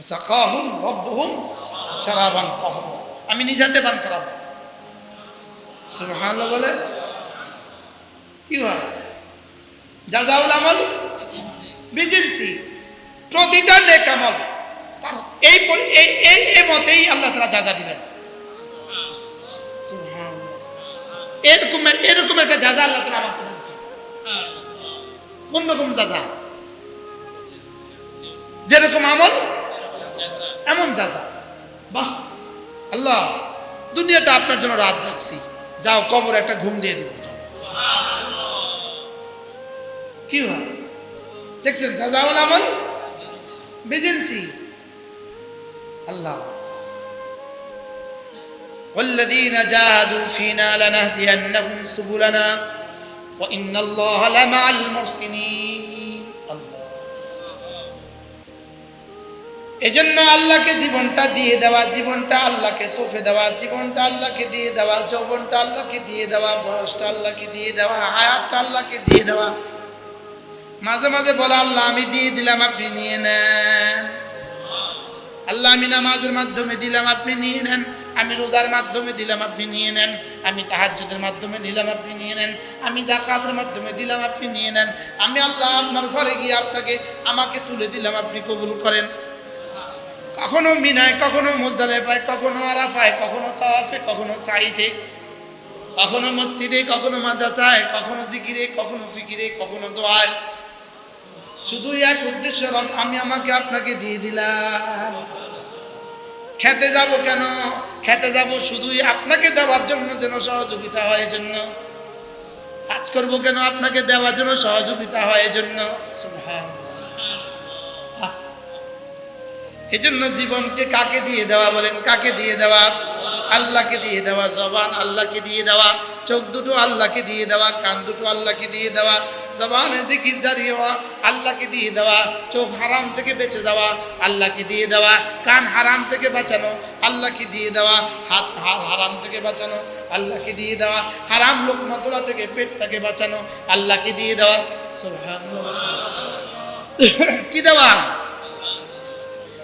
সাকাহুম রব্বহুম শারাবান তাহুর। আমি নিজাতে পান করাবো। সুবহানাল্লাহ বলে? কি হয়? জাজাউল আমল? বিজিনসি। প্রতিটা নেক আমল তার এই এই এই মতেই আল্লাহ তারা যাজা দিবেন। এরকম এরকম একটা যাজা আল্লাহ তারা দেন। কোন রকম যাজা যেরকম আমল এমন যাজা বাহ আল্লাহ দুনিয়াতে আপনার জন্য রাত জাগছি যাও কবর একটা ঘুম দিয়ে দিব কি হয় দেখছেন যাজাউল আমল বেজেন্সি আল্লাহ والذين جاهدوا فينا لنهدينهم سبلنا وإن الله لمع المحسنين এজন্য আল্লাহকে জীবনটা দিয়ে দেওয়া, জীবনটা আল্লাহকে সফে দেওয়া, জীবনটা আল্লাহকে দিয়ে দেওয়া, যৌবনটা আল্লাহকে দিয়ে দেওয়া, বয়সটা আল্লাহকে দিয়ে দেওয়া, হায়াতটা আল্লাহকে দিয়ে দেওয়া। মাঝে মাঝে বলা, আল্লাহ, আমি দিয়ে দিলাম, আপনি নিয়ে নেন। আল্লাহ, আমি নামাজের মাধ্যমে দিলাম, আপনি নিয়ে নেন। আমি রোজার মাধ্যমে দিলাম, আপনি নিয়ে নেন। আমি তাহাজ্জুদের মাধ্যমে নিলাম, আপনি নিয়ে নেন। আমি জাকাতের মাধ্যমে দিলাম, আপনি নিয়ে নেন। আমি আল্লাহ, আপনার ঘরে গিয়ে আপনাকে, আমাকে তুলে দিলাম, আপনি কবুল করেন। কখনো মিনায়, কখনো মুজদালেফায়, কখনো আরাফায়, কখনো তাওয়াফে, কখনো সাইদে কখনো মসজিদে, কখনো মাদ্রাসায়, কখনো জিকিরে, কখনো ফিকিরে, কখনো দোয়ায়। শুধু এক উদ্দেশ্য আমি আমাকে আপনাকে দিয়ে দিলাম। খেতে যাব কেন? খেতে যাব শুধুই আপনাকে দেওয়ার জন্য যেন সহযোগিতা হয় জন্য কাজ করব কেন? আপনাকে দেওয়ার জন্য সহযোগিতা হয় জন্য সুবহানাল্লাহ। এজন্য জীবনকে কাকে দিয়ে দেওয়া বলেন? কাকে দিয়ে দেওয়া? আল্লাহকে দিয়ে দেওয়া। জবান আল্লাহকে দিয়ে দেওয়া। চোখ দুটো আল্লাহকে দিয়ে দেওয়া। কান দুটো আল্লাহকে দিয়ে দেওয়া। জবানে জিকির জারি হওয়া, আল্লাহকে দিয়ে দেওয়া। চোখ হারাম থেকে বেঁচে দেওয়া আল্লাহকে দিয়ে দেওয়া। কান হারাম থেকে বাঁচানো, আল্লাহকে দিয়ে দেওয়া। হাত হারাম থেকে বাঁচানো, আল্লাহকে দিয়ে দেওয়া। হারাম লোক মতলা থেকে পেটটাকে বাঁচানো, আল্লাহকে দিয়ে দেওয়া। কি দেওয়া?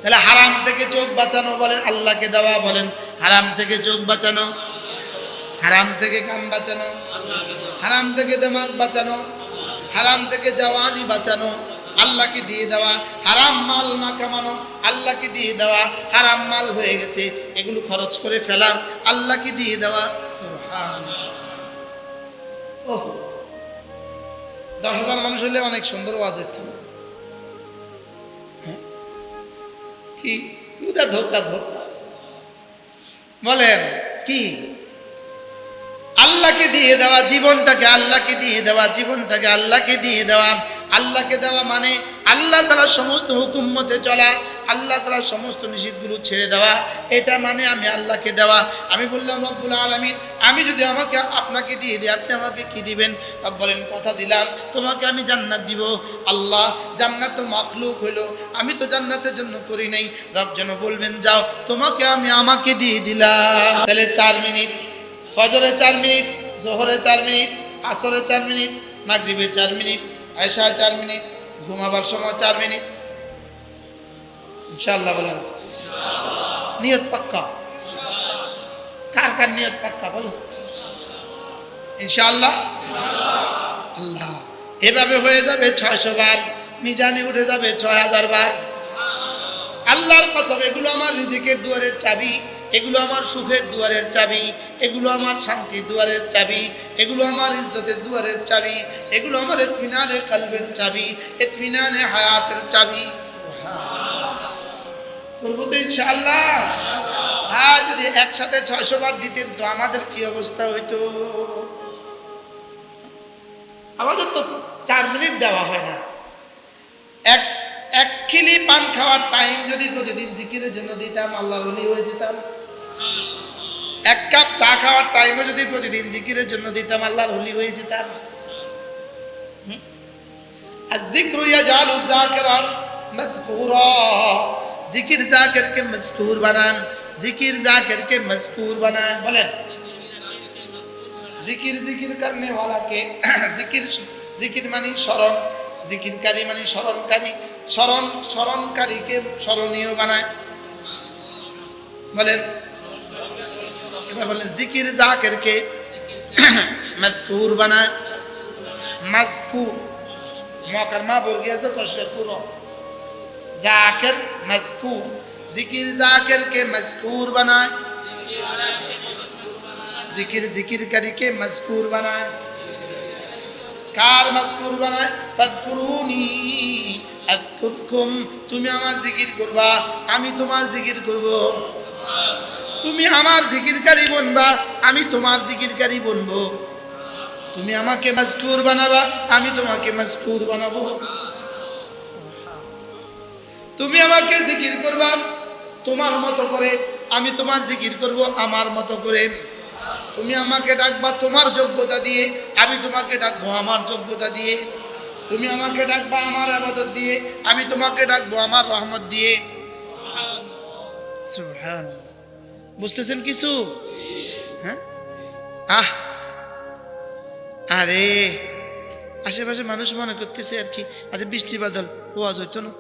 তাহলে হারাম থেকে চোখ বাঁচানো বলেন, আল্লাহকে দেওয়া বলেন। হারাম থেকে চোখ বাঁচানো। হারাম থেকে কান বাঁচানো। হারাম থেকে দেমাগ বাঁচানো। হারাম থেকে জওয়ানি বাঁচানো। আল্লাহকে দিয়ে দেওয়া। হারাম মাল না কামানো। আল্লাহকে দিয়ে দেওয়া। হারাম মাল হয়ে গেছে। এগুলো খরচ করে ফেলা আল্লাহকে দিয়ে দেওয়া। দশ হাজার মানুষ হলে অনেক সুন্দর ওয়াজ হতো কি? কুদা ধোকা ধোকা। বলেন, কি? আল্লাহকে দিয়ে দেওয়া জীবনটাকে আল্লাহকে দিয়ে দেওয়া, জীবনটাকে আল্লাহকে দিয়ে দেওয়া। আল্লাহকে দেওয়া মানে আল্লাহ তালা সমস্ত হুকুম মতে চলা, আল্লাহ তালা সমস্ত নিষেধগুলো ছেড়ে দেওয়া। এটা মানে আমি আল্লাহকে দেওয়া। আমি বললাম, রব্বুল আলমিন আমি যদি আমাকে আপনাকে দিয়ে দিই, আপনি আমাকে কি দিবেন? তা বলেন, কথা দিলাম, তোমাকে আমি জান্নাত দিব। আল্লাহ জান্নাত তো মখলুক হইল, আমি তো জান্নাতের জন্য করি নাই। রব যেন বলবেন, যাও, তোমাকে আমি আমাকে দিয়ে দিলাম। তাহলে চার মিনিট, ফজরে চার মিনিট, জোহরে চার মিনিট, আসরে চার মিনিট, মাগরিবে চার মিনিট আয়সা চার মিনিট, ঘুমাবার সময় চার মিনিট। ইনশাআল্লাহ বলেন। নিয়ত পাক্কা। কার কার নিয়ত পাক্কা বলো? ইনশাআল্লাহ। আল্লাহ। এভাবে হয়ে যাবে ছয়শো বার, মিজানে উঠে যাবে ছয় হাজার বার। আল্লাহর কসম, এগুলো আমার রিজিকের দুয়ারের চাবি, এগুলো আমার সুখের দুয়ারের চাবি, এগুলো আমার শান্তির দুয়ারের চাবি, এগুলো আমার ইজ্জতের দুয়ারের চাবি, এগুলো আমার এতমিনানের কালবের চাবি এতমিনানে হায়াতের চাবি। বলব তো ইনশাআল্লাহ। হ্যাঁ যদি একসাথে ছয়শো বার দিতেন তো আমাদের কি অবস্থা হইতো? আমাদের তো চার মিনিট দেওয়া হয় না। এক এক খিলি পান খাওয়ার টাইম যদি প্রতিদিন জিকিরের জন্য দিতাম আল্লাহ বলি হয়ে যেতাম। এক কাপ চা খাওয়ার টাইমও যদি প্রতিদিন জিকিরের জন্য দিতাম, আল্লাহর হলি হয়ে যেতাম? আর জিক্র ইয়াজালু যাকিরা মাযকুরা। জিকির জাকিরকে মজকুর বানান। জিকির জাকিরকে মজকুর বানান বলেন জিকির জিকির করনে वाला के জিকির জিকির মানে স্মরণ জিকিরকারী মানে স্মরণকারী স্মরণ স্মরণকারীকে স্মরণীয় বানায় বলেন এবার বলেন জিকির জাকেরকে মাজকুর বানায় মাজকুর মকার মা বর্গি আছে কষ্টের পুরো জাকের মাজকুর জিকির জাকেরকে মাজকুর বানায়। জিকির জিকিরকারীকে মজকুর বানায়। কার মজকুর বানায়? ফাদকুরুনি আযকুরকুম, তুমি আমার জিকির করবা, আমি তোমার জিকির করব। তুমি আমার জিকিরকারী বনবা, আমি তোমার জিকিরকারী বনবো। তুমি আমাকে মজকুর বানাবা, আমি তোমাকে মজকুর বানাবো। তুমি আমাকে জিকির করবা তোমার মতো করে আমি তোমার জিকির করব আমার মতো করে। তুমি আমাকে ডাকবা তোমার যোগ্যতা দিয়ে, আমি তোমাকে ডাকবো আমার যোগ্যতা দিয়ে। তুমি আমাকে ডাকবা আমার আবাদত দিয়ে, আমি তোমাকে ডাকবো আমার রহমত দিয়ে। বুঝতেছেন কিছু? হ্যাঁ? আহ! আরে! আশেপাশে মানুষ মনে করতেছে আর কি আচ্ছা বৃষ্টি বাদল ওয়াজ হইতো না।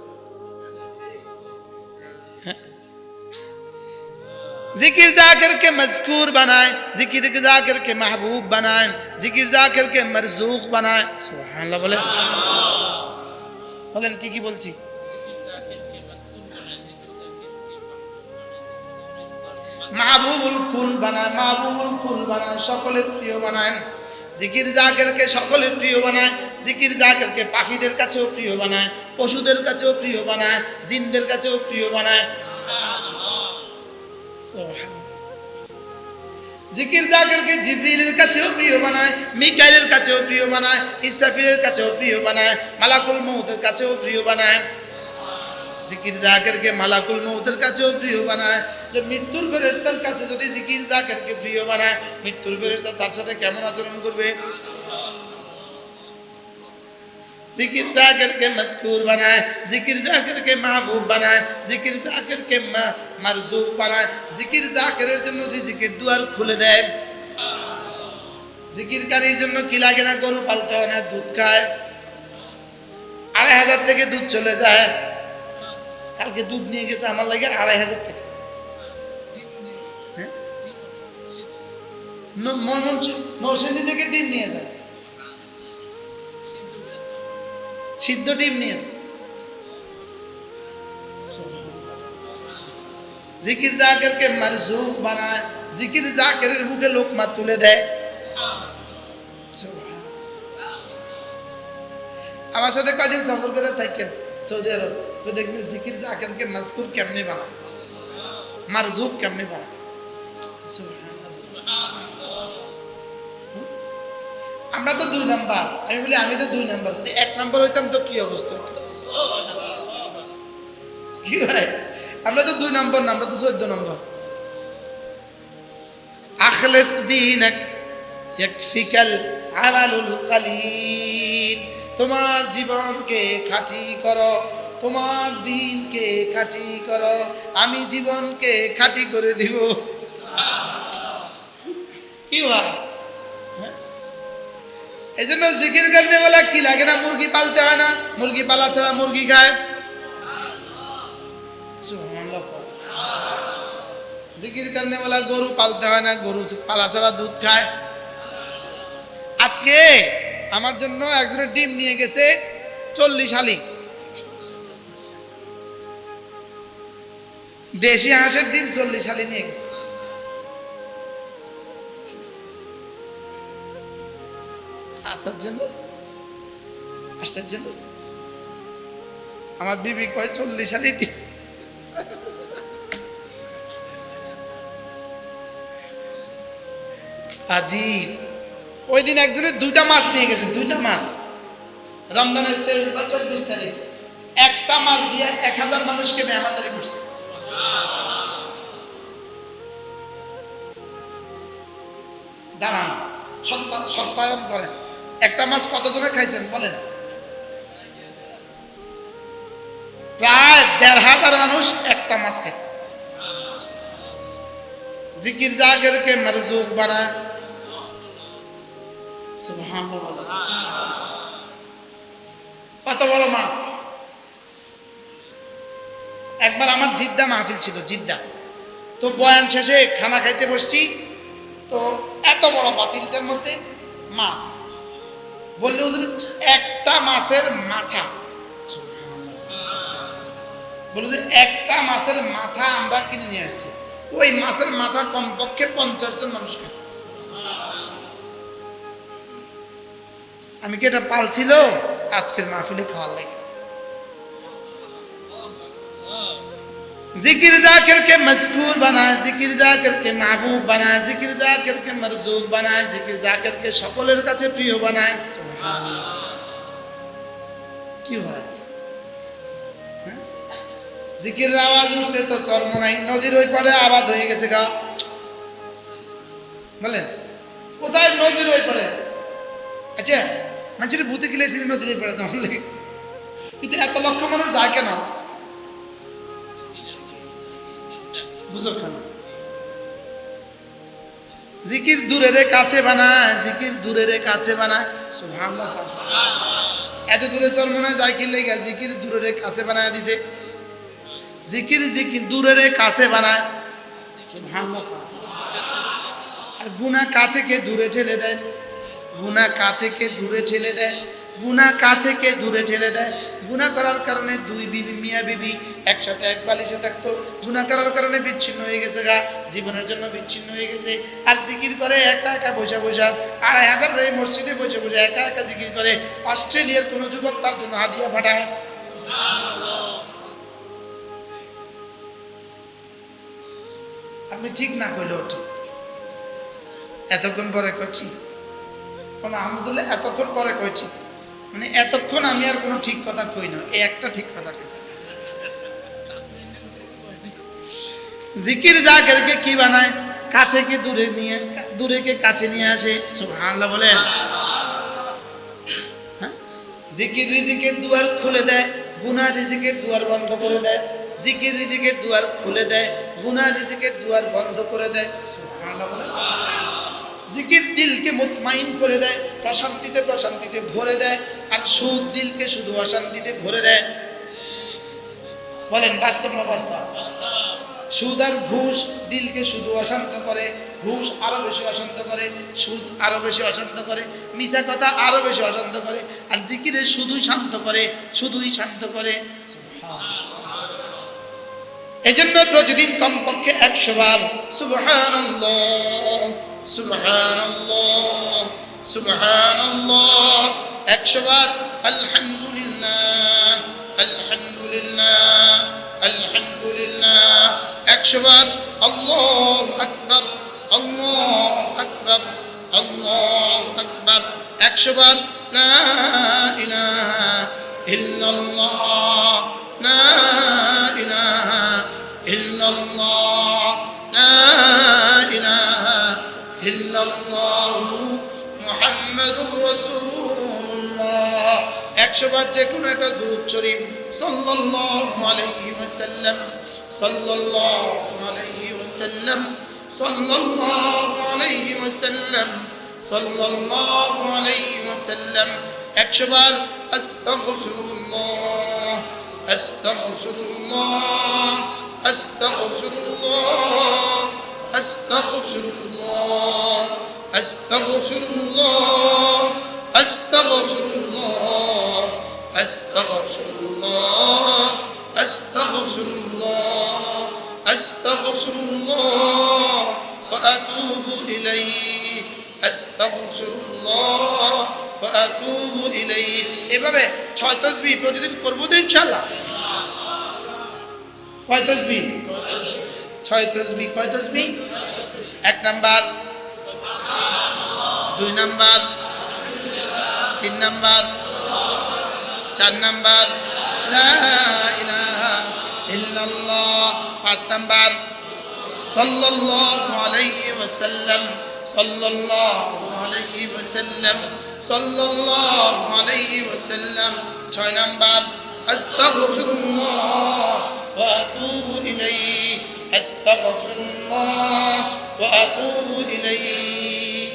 হ্যাঁ? জিকির জাকিরকে মজকুর বানায়, জিকির জাকিরকে মাহবুব বানায়, জিকির জাকিরকে মরজুক বানায়। সুবহানাল্লাহ বলেন। বলেন, কি কি বলছি? মাহবুবুল কুল বানায়, মাহবুবুল কুল বানায়, সকলের প্রিয় বানায়। জিকির জাকেরকে সকলের প্রিয় বানায়, জিকির জাকেরকে পাখিদের কাছেও প্রিয় বানায়, পশুদের কাছেও প্রিয় বানায়, জিনদের কাছেও প্রিয় বানায়। জিকির জাকেরকে জিবরিলের কাছেও প্রিয় বানায়, মিকাইলের কাছেও প্রিয় বানায়, ইসরাফিলের কাছেও প্রিয় বানায়, মালাকুল মৌতের কাছেও প্রিয় বানায়। জিকির জাকেরকে মালাকুল মৌতের কাছেও প্রিয় বানায়। যে মৃত্যুর ফেরেশতার কাছে যদি জিকির জাকেরকে প্রিয় বানায়, মৃত্যুর ফেরেশতা তার সাথে কেমন আচরণ করবে? जिक्र जाकर के मजकूर बनाए जिक्र जाकर के महबूब बनाए जिक्र जाकर के म- मरजूक बनाए जिक्र জাকেরের জন্য রিজিকের দুয়ার খুলে দেয় জিকিরকারীর জন্য কি লাগে না গরু পালতে হয় না দুধ খায় আড়াই হাজার থেকে দুধ চলে যায় কালকে দুধ নিয়ে গেছে আমার লাগে আড়াই হাজার থেকে হ্যাঁ? ন- ময়মনসিংহ- নরসিংদী থেকে ডিম নিয়ে যায় সিদ্ধ ডিম নিয়ে জিকির জাকেরকে মারজুক বানায়, জিকির জাকেরের মুখে লোকমা তুলে দেয়। আমার সাথে কয়দিন সফর করে থাকেন? সৌদি আরব। তো দেখবেন জিকির জাকেরকে মাসকুর কেমনে বানায়? মারজুক কেমনে বানায়? আমরা তো দুই নাম্বার। আমি বলি, আমি তো দুই নাম্বার। যদি এক নাম্বার হইতাম তো কি অবস্থা কি ভাই? আমরা তো দুই নম্বর না, আমরা তো চোদ্দ নম্বর। আখলেস দিনক ইয়াকফিকাল আমালুল কালিল। তোমার জীবনকে খাঁটি করো, তোমার দিনকে খাঁটি করো, আমি জীবনকে খাঁটি করে দিব। কি ভাই? এই জন্য জিকির করতে বলে, কি লাগে না মুরগি পালতে হয় না? মুরগি পালা ছাড়া মুরগি খায়? জিকির করনে বলা, গরু পালতে হয় না, গরু পালা ছাড়া দুধ খায়। আজকে আমার জন্য একজনের ডিম নিয়ে গেছে চল্লিশ হালি দেশি হাঁসের ডিম চল্লিশ হালি নিয়ে গেছে। আসার জন্য আমার বিবি কয়, চল্লিশ ডিম আজীব ওই দিন একজনের দুইটা মাছ নিয়ে গেছে, দুইটা মাছ। রমজানের তেইশ বা চব্বিশ তারিখ। একটা মাছ দিয়ে এক হাজার মানুষকে মেহমানদারি করছে। দাঁড়ান, সত্য- সত্যায়ন করেন। একটা মাছ কতজনে খাইছেন, বলেন? প্রায় দেড় হাজার মানুষ একটা মাছ খাইছে। জিকির জাকেরকে মরজুক বানায়। কত বড় মাছ? একবার আমার জিদ্দা মাহফিল ছিল, জিদ্দা। তো বয়ান শেষে খানা খাইতে বসছি, তো এত বড় বাতিলটার মধ্যে মাছ। বললে, হুজুর, একটা মাছের মাথা। বলল যে একটা মাছের মাথা আমরা কিনে নিয়ে আসছি। ওই মাছের মাথা কমপক্ষে পঞ্চাশ জন মানুষ খাচ্ছে। আমি কি এটা পালছিল আজকের মাহফিলে খাওয়ার লাগে। जिक्र जाकिर के मजकूर बनाए जिक्र जाकिर के महबूब बनाए जिक्र जाकिर के मरजूक बनाए जिक्र जाकिर के সকলের কাছে প্রিয় বানায় কি হয় হ্যাঁ? জিকিরের আওয়াজ উঠছে তো চর্ম নাই নদীর ওই পারে আবাদ হয়ে গেছে গা বলেন কোথায় নদীর ওই পারে আচ্ছা মানুষের ভূতে গিলেছিল নদীর ওই পারে আমার লাগে কিন্তু এত লক্ষ মানুষ যায় কেন কেন? জিকির দূরের কাছে বানায়, জিকির দূরের কাছে বানায়। এত দূরে চল মনে হয় জাকির লেগে জিকির দূরের কাছে বানায় দিছে। জিকির জিকির দূরের কাছে বানায়। আর কাছে কে দূরে ঠেলে দেয়। গুনাহ কাছে কে দূরে ঠেলে দেয়। গুনাহ কাছে কে দূরে ঠেলে দেয়? গুনাহ করার কারণে দুই বিবি, মিয়া বিবি একসাথে এক বালিশে থাকতো। গুনাহ করার কারণে বিচ্ছিন্ন হয়ে গেছে গা, জীবনের জন্য বিচ্ছিন্ন হয়ে গেছে। আর জিকির করে একা একা বসে বসে, আড়াই হাজার এই মসজিদে বসে বসে একা একা জিকির করে। অস্ট্রেলিয়ার কোনো যুবক তার জন্য হাদিয়া পাঠায়। আপনি ঠিক না কইলেও ঠিক। এতক্ষণ পরে কই ঠিক? কোন আহমদুল্লাহ এতক্ষণ পরে কই ঠিক? মানে এতক্ষণ আমি আর কোনো ঠিক কথা কই না এই একটা ঠিক কথা কইছি। জিকির যা জাকেরকে কি বানায়, কাছে কে দূরে নিয়ে, দূরে কে কাছে নিয়ে আসে, সুবহানাল্লাহ বলেন। হ্যাঁ? জিকির রিজিকের দুয়ার খুলে দেয়, গুনাহ রিজিকের দুয়ার বন্ধ করে দেয়, জিকির রিজিকের দুয়ার খুলে দেয়, গুনাহ রিজিকের দুয়ার বন্ধ করে দেয়, সুবহানাল্লাহ বলেন। জিকির দিলকে মুতমাইন করে দেয়, প্রশান্তিতে প্রশান্তিতে ভরে দেয়, আর সুদ দিলকে শুধু অশান্তিতে ভরে দেয়। বলেন, বাস্তব না বাস্তব? সুদ আর ঘুষ দিলকে শুধু অশান্ত করে, ঘুষ আরও বেশি অশান্ত করে, সুদ আরও বেশি অশান্ত করে মিশা কথা আরও বেশি অশান্ত করে, আর জিকিরে শুধুই শান্ত করে, শুধুই শান্ত করে। এই জন্য প্রতিদিন কমপক্ষে একশো বার, সুবহানাল্লাহ। سبحان الله سبحان الله اكشبات الحمد لله الحمد لله الحمد لله اكشبات الله اكبر الله اكبر الله اكبر اكشبات لا اله الا الله لا اله الا الله لا إله একশো বার যে কোনো একটা দূরত শরীফ সাল্লাল্লাহু আলাইহি ওয়াসাল্লাম, সাল্লাল্লাহু আলাইহি ওয়াসাল্লাম, সাল্লাল্লাহু আলাইহি ওয়াসাল্লাম, সাল্লাল্লাহু আলাইহি এভাবে ছয় তসবি প্রতিদিন করব তো ইনশাল্লাহ কয় তসবি? ছয় তসবি, কয় তসবি? এক নাম্বার। দুই নাম্বার। তিন নাম্বার। চার নাম্বার। পাঁচ নাম্বার। সাল্লাল্লাহু আলাইহি ওয়াসাল্লাম। صلى الله عليه وسلم صلى الله عليه وسلم ছয় নাম্বার أستغفر الله وأتوب إليه أستغفر الله وأتوب إليه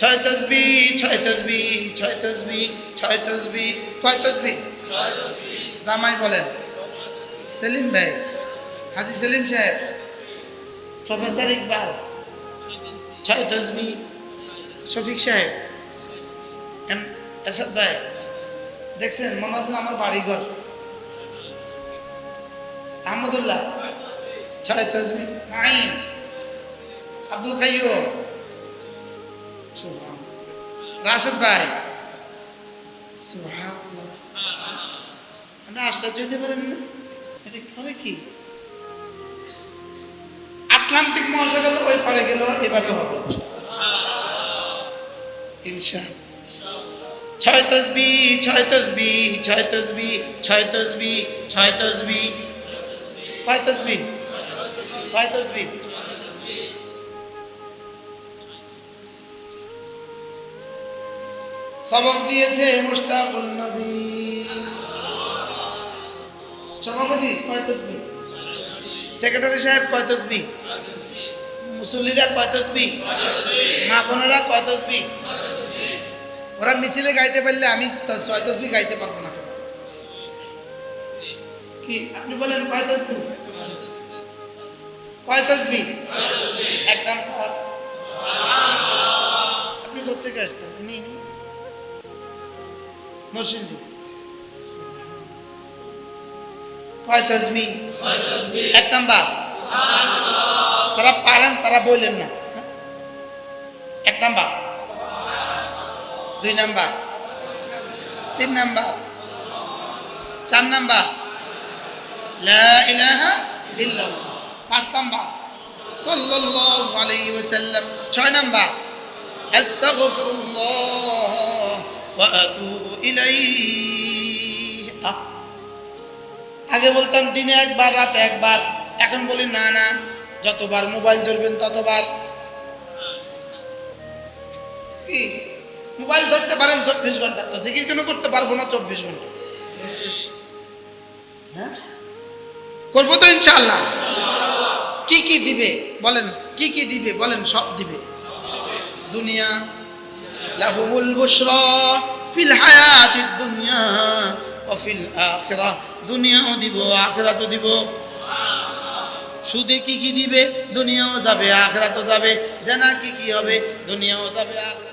ছয় তসবি ছয় তসবি ছয় তসবি ছয় তসবি কয় তসবি জামাই বলেন সেলিম ভাই হাজি সেলিম সাহেব প্রফেসর ইকবাল ছয় তসবি শফিক সাহেব এম এরশাদ ভাই দেখছেন মনে না আমার বাড়িঘর আহমদুল্লাহ ছয় তসবি নাইম আব্দুল সুবহান রাশেদ ভাই আপনি আশ্চর্য হতে পারেন না এটা করে কি আটলান্টিক মহাসাগর ওই পারে গেল এভাবে হবে। ইনশাআল্লাহ। ছয় তসবি ছয় তসবি ছয় তসবি ছয় তসবি ছয় তসবি। কয় তসবি? কয় তসবি? সবক দিয়েছে মুস্তাকুল নবী। সভাপতি কয় তসবি? সেক্রেটারি সাহেব কয় তসবি? মুসল্লিরা কয় তসবি? মা বোনেরা কয় তসবি? ওরা মিছিলে গাইতে পারলে আমি ছয় তসবি গাইতে পারব না। কি? আপনি বলেন কয় তসবি? কয় তসবি? একদম। আপনি কোথেকে আসছেন? ইনি কয় তসবি এক নাম্বার। তারা পারেন, তারা বললেন না? এক নাম্বার। দুই নাম্বার। তিন নাম্বার। চার নাম্বার। পাঁচ নাম্বার। সাল্লাল্লাহু আলাইহি ওয়াসাল্লাম। ছয় নাম্বার। আস্তাগফিরুল্লাহ ওয়া আতুবু ইলাইহি। আগে বলতাম, দিনে একবার, রাতে একবার। এখন বলি, না না, যতবার মোবাইল ধরবেন ততবার। কি? মোবাইল ধরতে পারেন চব্বিশ ঘণ্টা। তো জিকির কেন করতে পারব না চব্বিশ ঘণ্টা? হ্যাঁ? করব তো ইনশাআল্লাহ। কি কি দিবে? বলেন, কি কি দিবে? বলেন, সব দিবে। দুনিয়া, লাহুমুল বুশরা, ফিল হায়াতিদ দুনিয়া ও ফিল আখিরা। দুনিয়াও দিব, আখিরাতও দিব। সুদে কি কি দিবে দুনিয়াও যাবে, আখরাতও যাবে। জেনা কি কি হবে? দুনিয়াও যাবে আখরাত